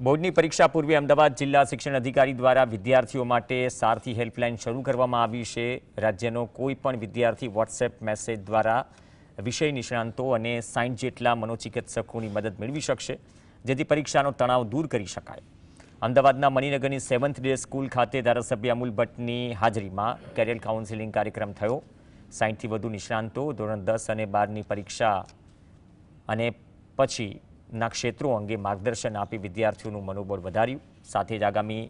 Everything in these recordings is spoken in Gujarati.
બોર્ડની પરીક્ષા પૂર્વે અમદાવાદ જિલ્લા શિક્ષણ અધિકારી દ્વારા વિદ્યાર્થીઓ માટે સારથી હેલ્પલાઇન શરૂ કરવામાં આવી છે. રાજ્યનો કોઈ પણ વિદ્યાર્થી વોટ્સએપ મેસેજ દ્વારા વિષય નિષ્ણાંતો અને સાઠ જેટલા મનોચિકિત્સકોની મદદ મેળવી શકશે, જેથી પરીક્ષાનો તણાવ દૂર કરી શકાય. અમદાવાદના મણિનગરની સેવન્થ ડે સ્કૂલ ખાતે ધારાસભ્ય અમૂલ ભટ્ટની હાજરીમાં કેરિયર કાઉન્સિલિંગ કાર્યક્રમ થયો. સાઠથી વધુ નિષ્ણાંતો ધોરણ દસ અને બારની પરીક્ષા અને પછીના ક્ષેત્રો અંગે માર્ગદર્શન આપી વિદ્યાર્થીઓનું મનોબળ વધાર્યું. સાથે જ આગામી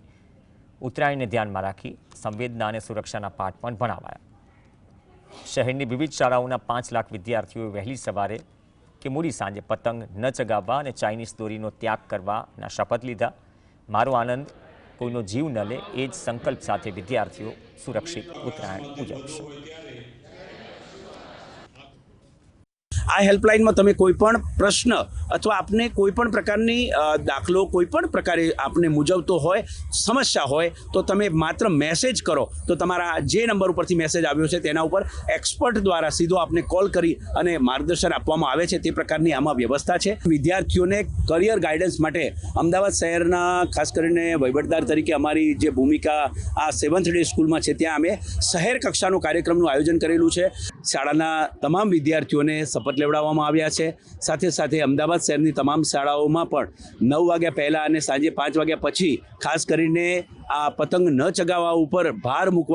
ઉત્તરાયણને ધ્યાનમાં રાખી સંવેદના અને સુરક્ષાના પાઠ પણ ભણાવાયા. શહેરની વિવિધ શાળાઓના પાંચ લાખ વિદ્યાર્થીઓએ વહેલી સવારે કે મોડી સાંજે પતંગ ન ચગાવવા અને ચાઇનીઝ દોરીનો ત્યાગ કરવાના શપથ લીધા. મારો આનંદ, કોઈનો જીવ ન લે એ જ સંકલ્પ સાથે વિદ્યાર્થીઓ સુરક્ષિત ઉત્તરાયણ ઉજવશે. આ હેલ્પલાઇનમાં તમે કોઈ પણ પ્રશ્ન અથવા આપને કોઈ પણ પ્રકારની દાખલો કોઈ પણ પ્રકારે આપને મૂંઝવતો હોય, સમસ્યા હોય, તો તમે માત્ર મેસેજ કરો. તો તમારા જે નંબર ઉપરથી મેસેજ આવ્યો છે તેના ઉપર એક્સપર્ટ દ્વારા સીધો આપને કોલ કરી અને માર્ગદર્શન આપવામાં આવે છે. તે પ્રકારની આમાં વ્યવસ્થા છે. વિદ્યાર્થીઓને કરિયર ગાઈડન્સ માટે અમદાવાદ શહેરના, ખાસ કરીને વહીવટદાર તરીકે અમારી જે ભૂમિકા આ સેવન્થ ડે સ્કૂલમાં છે, ત્યાં અમે શહેર કક્ષાનો કાર્યક્રમનું આયોજન કરેલું છે. શાળાના તમામ વિદ્યાર્થીઓને શપથ લેવડાવવામાં આવ્યા છે. સાથે સાથે અમદાવાદ શહેરની તમામ શાળાઓમાં પણ નવ વાગ્યા પહેલાં અને સાંજે પાંચ વાગ્યા પછી ખાસ કરીને આ પતંગ ન ચગાવવા ઉપર ભાર મૂકવા